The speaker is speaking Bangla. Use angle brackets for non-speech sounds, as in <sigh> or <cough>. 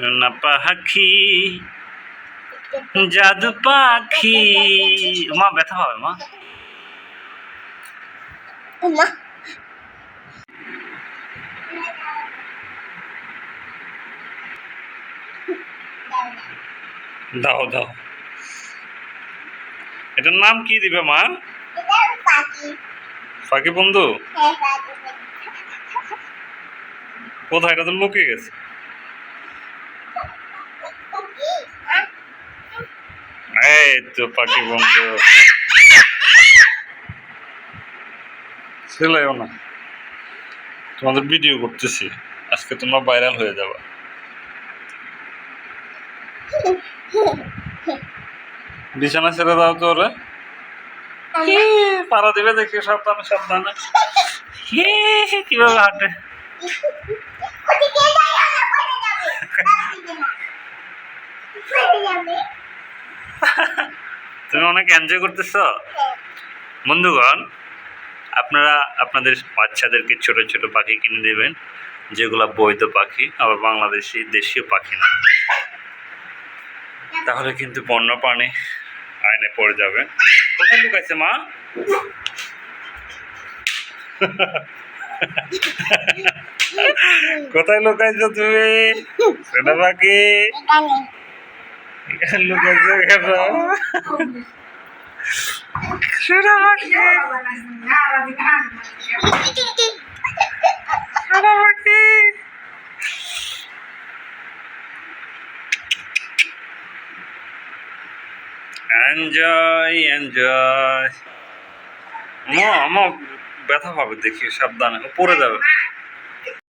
সোনা পাখি জাদু পাখি মা ব্যথা হবে মা দাও দাও এটার নাম কি দিবে মা? এটা পাখি বন্ধু? হ্যাঁ কোথায়? এটা তো লুকিয়ে গেছে। এই তো পাখি বন্ধু। ছেলেও না। তোমাদের ভিডিও করতেছি। আজকে তোমরা ভাইরাল হয়ে যাবে। বিছানা ছেড়ে দাও তো ওরা। পাড়া দিবে দেখি, সাবধানে সাবধানে। কীভাবে হাঁটে ওদিকে যাই না পড়ে যাবে ওদিকে না পড়ে যাবে <laughs> তুমি অনেক এনজয় করতেছ? বন্ধুগণ, আপনারা আপনাদের বাচ্চাদেরকে ছোট ছোট পাখি কিনে দেবেন, যেগুলো বৈধ পাখি, আবার বাংলাদেশি দেশীয় পাখি না। তাহলে কিন্তু বন্য প্রাণী আইনে পড়ে যাবে। কোথায় লুকাইছে মা? <laughs> কোথায় লুকাইছো তুমি? পাখি। এখানে এখানে লুকাইছো কেন ছোট পাখি ছোট পাখি এনজয় এনজয় মা আমার ব্যথা পাবে দেখি, সাবধানে। পড়ে যাবে।